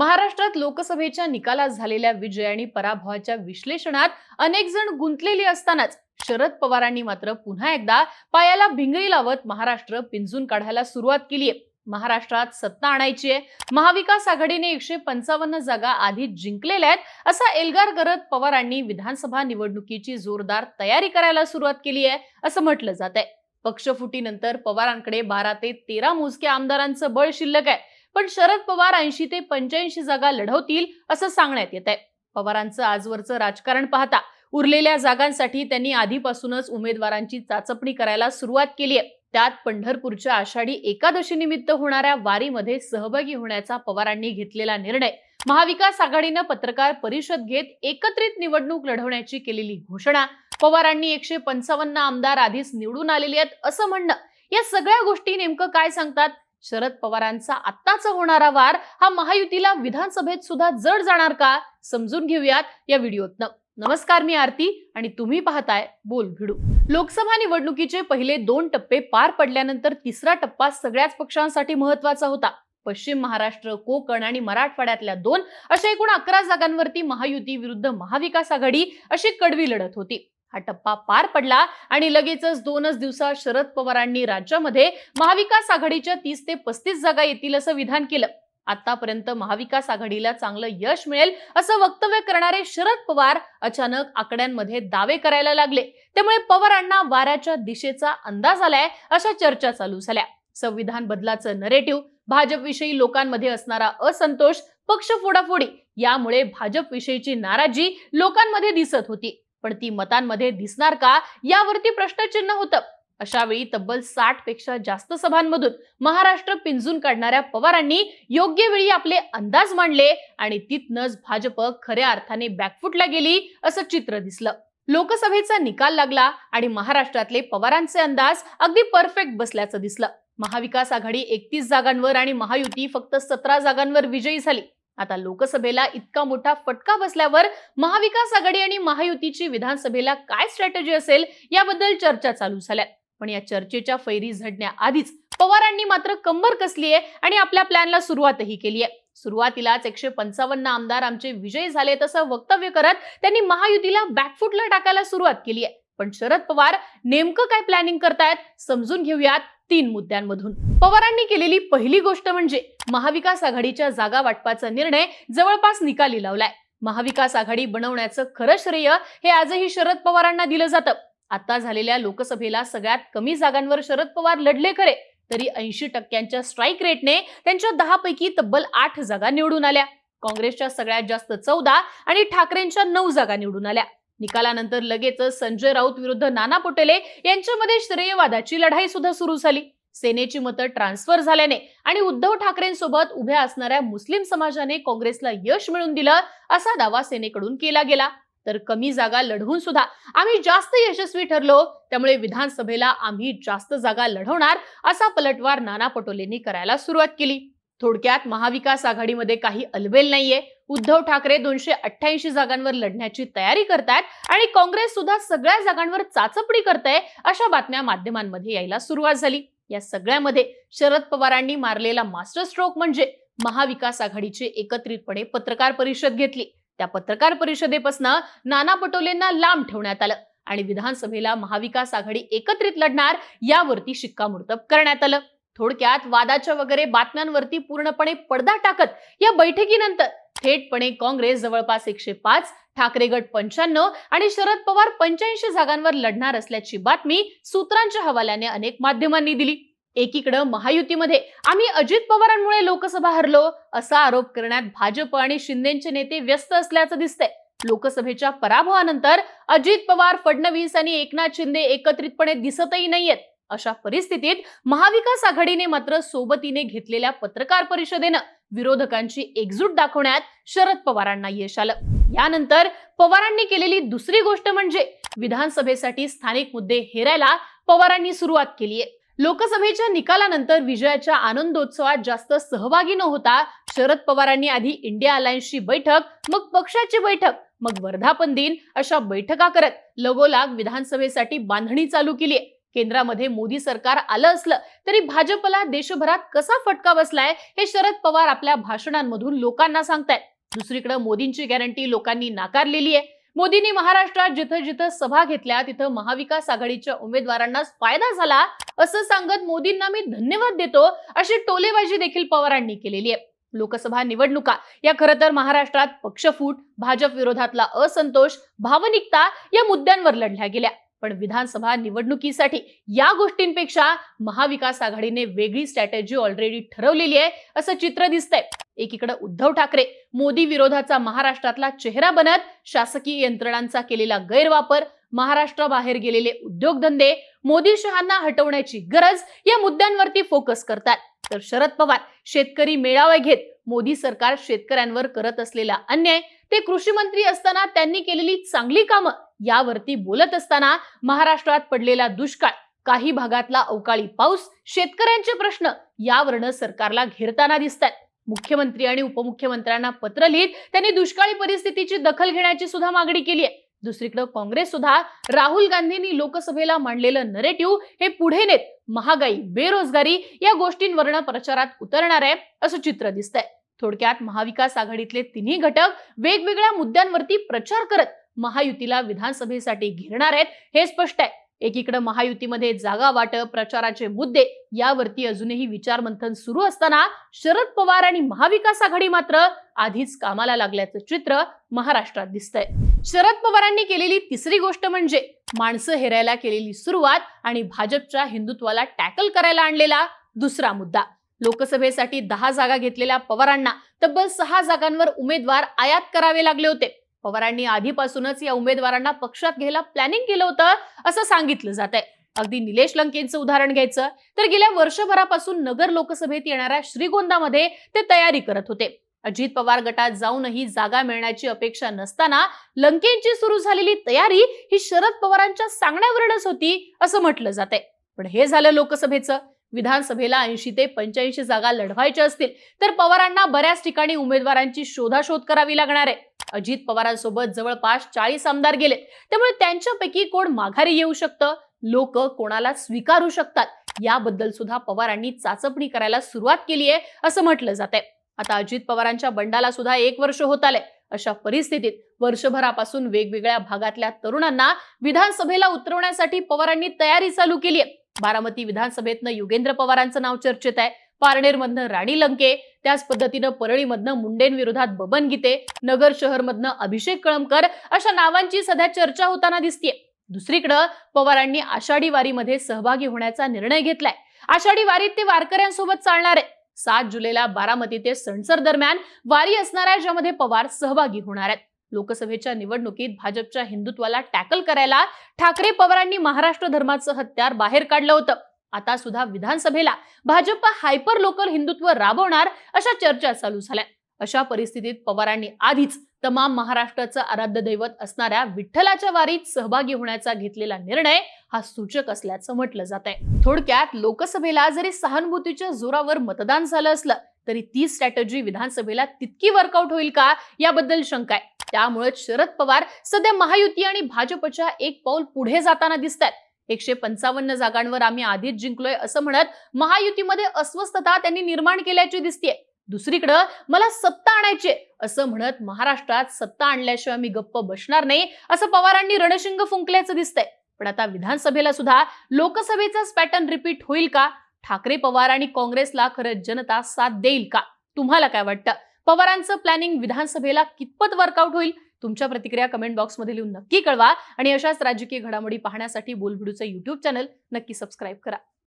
महाराष्ट्रात लोकसभेच्या निकालात झालेल्या विजय आणि पराभवाच्या विश्लेषणात अनेक जण गुंतलेली असतानाच शरद पवारांनी मात्र पुन्हा एकदा पायाला भिंगळी लावत महाराष्ट्र पिंजून काढायला सुरुवात केली आहे. महाराष्ट्रात सत्ता आणायची आहे. महाविकास आघाडीने एकशे पंचावन्न जागा आधीच जिंकलेल्या आहेत. असा एल्गार करत पवारांनी विधानसभा निवडणुकीची जोरदार तयारी करायला सुरुवात केली आहे असं म्हटलं जात आहे. पक्षफुटीनंतर पवारांकडे बारा ते तेरा मोजक्या आमदारांचं बळ शिल्लक आहे. पण शरद पवार ऐंशी ते पंच्याऐंशी जागा लढवतील असं सांगण्यात येत आहे पवारांचं आजवरचं राजकारण पाहता उरलेल्या जागांसाठी त्यांनी आधीपासूनच उमेदवारांची चाचपणी करायला सुरुवात केली आहे. त्यात पंढरपूरच्या आषाढी एकादशी निमित्त होणाऱ्या वारीमध्ये सहभागी होण्याचा पवारांनी घेतलेला निर्णय. महाविकास आघाडीनं पत्रकार परिषद घेत एकत्रित निवडणूक लढवण्याची केलेली घोषणा पवारांनी एकशे पंचावन्न आमदार आधीच निवडून आलेले आहेत असं म्हणणं. या सगळ्या गोष्टी नेमकं काय सांगतात? शरद पवारांचा आत्ताचा होणारा वार हा महायुतीला विधानसभेत सुद्धा जड जाणार का? समजून घेऊयात या व्हिडिओतनं. नमस्कार मी आरती आणि तुम्ही पाहताय बोल भिडू. लोकसभा निवडणुकीचे पहिले दोन टप्पे पार पडल्यानंतर तिसरा टप्पा सगळ्याच पक्षांसाठी महत्त्वाचा होता. पश्चिम महाराष्ट्र कोकण आणि मराठवाड्यातल्या दोन अशा एकूण अकरा जागांवरती महायुती विरुद्ध महाविकास आघाडी अशी कडवी लढत होती. हा टप्पा पार पडला आणि लगेचच दोनच दिवसात शरद पवारांनी राज्यामध्ये महाविकास आघाडीच्या तीस ते पस्तीस जागा येतील असं विधान केलं. आतापर्यंत महाविकास आघाडीला चांगलं यश मिळेल असं वक्तव्य करणारे शरद पवार अचानक आकड्यांमध्ये दावे करायला लागले. त्यामुळे पवारांना वाऱ्याच्या दिशेचा अंदाज आलाय अशा चर्चा चालू झाल्या. संविधान बदलाचं नरेटिव्ह भाजपविषयी लोकांमध्ये असणारा असंतोष पक्ष फोडाफोडी यामुळे भाजपविषयीची नाराजी लोकांमध्ये दिसत होती. पण ती मतांमध्ये दिसणार का यावरती प्रश्नचिन्ह होतं. अशा वेळी तब्बल साठपेक्षा जास्त सभांमधून महाराष्ट्र पिंजून काढणाऱ्या पवारांनी योग्य वेळी आपले अंदाज मांडले आणि तिथनच भाजप खऱ्या अर्थाने बॅकफुटला गेली असं चित्र दिसलं. लोकसभेचा निकाल लागला आणि महाराष्ट्रातले पवारांचे अंदाज अगदी परफेक्ट बसल्याचं दिसलं. महाविकास आघाडी एकतीस जागांवर आणि महायुती फक्त सतरा जागांवर विजयी झाली. आता लोकसभेला इतका मोठा फटका बसल्यावर महाविकास आघाडी आणि महायुतीची विधानसभेला काय स्ट्रॅटेजी असेल याबद्दल चर्चा चालू झाल्या. पण या चर्चेच्या फैरी झडण्याआधीच पवारांनी मात्र कंबर कसली आहे आणि आपल्या प्लॅनला सुरुवातही केली आहे. सुरुवातीलाच एकशे पंचावन्न आमदार आमचे विजयी झाले तसं वक्तव्य करत त्यांनी महायुतीला बॅकफुटला टाकायला सुरुवात केली आहे. पण शरद पवार नेमकं काय प्लॅनिंग करतायत समजून घेऊयात तीन मुद्द्यांमधून. पवारांनी केलेली पहिली गोष्ट म्हणजे महाविकास आघाडीच्या जागा वाटपाचा निर्णय जवळपास निकाली लावलाय. महाविकास आघाडी बनवण्याचं खरं श्रेय हे आजही शरद पवारांना दिलं जातं. आता झालेल्या लोकसभेला सगळ्यात कमी जागांवर शरद पवार लढले खरे तरी ऐंशी टक्क्यांच्या स्ट्राईक रेटने त्यांच्या दहा पैकी तब्बल आठ जागा निवडून आल्या. काँग्रेसच्या सगळ्यात जास्त चौदा आणि ठाकरेंच्या नऊ जागा निवडून आल्या. निकालानंतर लगेचच संजय राऊत विरुद्ध नाना पटोले यांच्यामध्ये श्रेयवादाची लढाई सुद्धा सुरू झाली. सेनेची मतं ट्रान्सफर झाल्याने आणि उद्धव ठाकरेंसोबत उभ्या असणाऱ्या मुस्लिम समाजाने काँग्रेसला यश मिळवून दिलं असा दावा सेनेकडून केला गेला. तर कमी जागा लढवून सुद्धा आम्ही जास्त यशस्वी ठरलो त्यामुळे विधानसभेला आम्ही जास्त जागा लढवणार असा पलटवार नाना पटोलेंनी करायला सुरुवात केली. थोडक्यात महाविकास आघाडीमध्ये काही अलबेल नाहीये. उद्धव ठाकरे दोनशे अठ्ठ्याऐंशी जागांवर लढण्याची तयारी करतायत आणि काँग्रेस सुद्धा सगळ्या जागांवर चाचपणी करताय अशा बातम्या माध्यमांमध्ये यायला सुरुवात झाली. या सगळ्यामध्ये शरद पवारांनी मारलेला मास्टर स्ट्रोक म्हणजे महाविकास आघाडीची एकत्रितपणे पत्रकार परिषद घेतली. त्या पत्रकार परिषदेपासून नाना पटोलेंना लांब ठेवण्यात आलं आणि विधानसभेला महाविकास आघाडी एकत्रित लढणार यावरती शिक्कामोर्तब करण्यात आलं. थोडक्यात वादाच्या वगैरे बातम्यांवरती पूर्णपणे पडदा टाकत या बैठकीनंतर थेटपणे काँग्रेस जवळपास एकशे पाच ठाकरे गट पंच्याण्णव आणि शरद पवार पंच्याऐंशी जागांवर लढणार असल्याची बातमी सूत्रांच्या हवाल्याने अनेक माध्यमांनी दिली. एकीकडं महायुतीमध्ये आम्ही अजित पवारांमुळे लोकसभा हरलो असा आरोप करण्यात भाजप आणि शिंदेचे नेते व्यस्त असल्याचं दिसतंय. लोकसभेच्या पराभवानंतर अजित पवार फडणवीस आणि एकनाथ शिंदे एकत्रितपणे दिसतही नाहीयेत. अशा परिस्थितीत महाविकास आघाडीने मात्र सोबतीने घेतलेल्या पत्रकार परिषदेनं विरोधकांची एकजूट दाखवण्यात शरद पवारांना यश आलं. यानंतर पवारांनी केलेली दुसरी गोष्ट म्हणजे विधानसभेसाठी स्थानिक मुद्दे हेरायला पवारांनी सुरुवात केली आहे. लोकसभेच्या निकालानंतर विजयाच्या आनंदोत्सवात जास्त सहभागी न होता शरद पवारांनी आधी इंडिया अलायन्सची बैठक मग पक्षाची बैठक मग वर्धापन दिन अशा बैठका करत लगोलाग विधानसभेसाठी बांधणी चालू केली आहे. केंद्रामध्ये मोदी सरकार आलं असलं तरी भाजपला देशभरात कसा फटका बसलाय हे शरद पवार आपल्या भाषणांमधून लोकांना सांगतायत. दुसरीकडे मोदींची गॅरंटी लोकांनी नाकारलेली आहे. मोदींनी महाराष्ट्रात जिथं जिथं सभा घेतल्या तिथं महाविकास आघाडीच्या उमेदवारांनाच फायदा झाला असं सांगत मोदींना मी धन्यवाद देतो अशी टोलेबाजी देखील पवारांनी केलेली आहे. लोकसभा निवडणुका या खरं तर महाराष्ट्रात पक्षफूट भाजप विरोधातला असंतोष भावनिकता या मुद्द्यांवर लढल्या गेल्या. पण विधानसभा निवडणुकीसाठी या गोष्टींपेक्षा महाविकास आघाडीने वेगळी स्ट्रॅटेजी ऑलरेडी ठरवलेली आहे असं चित्र दिसतंय. एकीकडे उद्धव ठाकरे मोदी विरोधाचा महाराष्ट्रातला चेहरा बनत शासकीय यंत्रणांचा केलेला गैरवापर महाराष्ट्राबाहेर गेलेले उद्योगधंदे मोदी शहांना हटवण्याची गरज या मुद्द्यांवरती फोकस करतात. तर शरद पवार शेतकरी मेळावे घेत मोदी सरकार शेतकऱ्यांवर करत असलेला अन्याय ते कृषी मंत्री असताना त्यांनी केलेली चांगली कामं यावरती बोलत असताना महाराष्ट्रात पडलेला दुष्काळ काही भागातला अवकाळी पाऊस शेतकऱ्यांचे प्रश्न यावरनं सरकारला घेरताना दिसतात मुख्यमंत्री आणि उपमुख्यमंत्र्यांना पत्र लिहित त्यांनी दुष्काळी परिस्थितीची दखल घेण्याची सुद्धा मागणी केली आहे. दुसरीकडे काँग्रेस सुद्धा राहुल गांधींनी लोकसभेला मांडलेलं नरेटिव्ह हे पुढे नेत महागाई बेरोजगारी या गोष्टींवरनं प्रचारात उतरणार आहे असं चित्र दिसतंय. थोडक्यात महाविकास आघाडीतले तिन्ही घटक वेगवेगळ्या मुद्द्यांवरती प्रचार करत महायुतीला विधानसभेसाठी घेरणार आहेत हे स्पष्ट आहे. एकीकडे महायुतीमध्ये जागा वाटप प्रचाराचे मुद्दे यावरती अजूनही विचारमंथन सुरू असताना शरद पवार आणि महाविकास आघाडी मात्र आधीच कामाला लागल्याचं चित्र महाराष्ट्रात दिसतंय. शरद पवारांनी केलेली तिसरी गोष्ट म्हणजे माणसं हेरायला केलेली सुरुवात आणि भाजपच्या हिंदुत्वाला टॅकल करायला आणलेला दुसरा मुद्दा. लोकसभेसाठी दहा जागा घेतलेल्या पवारांना तब्बल सहा जागांवर उमेदवार आयात करावे लागले होते. पवारांनी आधीपासूनच या उमेदवारांना पक्षात घ्यायला प्लॅनिंग केलं होतं असं सांगितलं जात आहे अगदी निलेश लंकेंचं उदाहरण घ्यायचं. तर गेल्या वर्षभरापासून नगर लोकसभेत येणाऱ्या श्रीगोंदामध्ये ते तयारी करत होते. अजित पवार गटात जाऊनही जागा मिळण्याची अपेक्षा नसताना लंकेंची सुरू झालेली तयारी ही शरद पवारांच्या सांगण्यावरूनच होती असं म्हटलं जात आहे पण हे झालं लोकसभेचं. विधानसभेला ऐंशी ते पंच्याऐंशी जागा लढवायच्या असतील तर पवारांना बऱ्याच ठिकाणी उमेदवारांची शोधाशोध करावी लागणार आहे. अजित पवारांसोबत जवळपास चाळीस आमदार गेले. त्यामुळे त्यांच्यापैकी कोण माघारी येऊ शकतं? लोक कोणाला स्वीकारू शकतात? याबद्दल सुद्धा पवारांनी चाचपणी करायला सुरुवात केली आहे असं म्हटलं जात आहे आता अजित पवारांच्या बंडाला सुद्धा एक वर्ष होत आलंय. अशा परिस्थितीत वर्षभरापासून वेगवेगळ्या भागातल्या तरुणांना विधानसभेला उतरवण्यासाठी पवारांनी तयारी चालू केली आहे. बारामती विधानसभेतनं युगेंद्र पवारांचं नाव चर्चेत आहे. पारनेरमधनं राणी लंके त्याच पद्धतीनं परळीमधनं मुंडेंविरोधात बबन गीते नगर शहरमधनं अभिषेक कळमकर अशा नावांची सध्या चर्चा होताना दिसतीये. दुसरीकडं पवारांनी आषाढी वारीमध्ये सहभागी होण्याचा निर्णय घेतलाय. आषाढी वारीत ते वारकऱ्यांसोबत चालणार. आहे सात जुलैला बारामती ते सणसर दरम्यान वारी असणार आहे ज्यामध्ये पवार सहभागी होणार आहेत. लोकसभेच्या निवडणुकीत भाजपच्या हिंदुत्वाला टॅकल करायला ठाकरे पवारांनी महाराष्ट्र धर्माचं हत्यार बाहेर काढलं होतं. आता सुद्धा विधानसभेला भाजप हायपर लोकल हिंदुत्व राबवणार अशा चर्चा चालू झाल्या. अशा परिस्थितीत पवारांनी आधीच तमाम महाराष्ट्राचं आराध्य दैवत असणाऱ्या विठ्ठलाच्या वारीत सहभागी होण्याचा घेतलेला निर्णय हा सूचक असल्याचं म्हटलं जात आहे थोडक्यात लोकसभेला जरी सहानुभूतीच्या जोरावर मतदान झालं असलं तरी ती स्ट्रॅटेजी विधानसभेला तितकी वर्कआउट होईल का याबद्दल शंका आहे. त्यामुळे शरद पवार सध्या महायुती आणि भाजपच्या एक पाऊल पुढे जाताना दिसतात एकशे पंचावन्न जागांवर आम्ही आधीच जिंकलोय असं म्हणत महायुतीमध्ये अस्वस्थता त्यांनी निर्माण केल्याची दिसतीये. दुसरीकडं मला सत्ता आणायची असं म्हणत महाराष्ट्रात सत्ता आणल्याशिवाय मी गप्प बसणार नाही असं पवारांनी रणशिंग फुंकल्याचं दिसतंय. पण आता विधानसभेला सुद्धा लोकसभेचाच पॅटर्न रिपीट होईल का? ठाकरे पवार आणि काँग्रेसला खरंच जनता साथ देईल का? तुम्हाला काय वाटतं? पवारांचं प्लॅनिंग विधानसभेला कितपत वर्कआउट होईल? तुमच्या प्रतिक्रिया कमेंट बॉक्समध्ये लिहून नक्की कळवा आणि अशाच राजकीय घडामोडी पाहण्यासाठी बोलबिडूचं युट्यूब चॅनल नक्की सबस्क्राईब करा.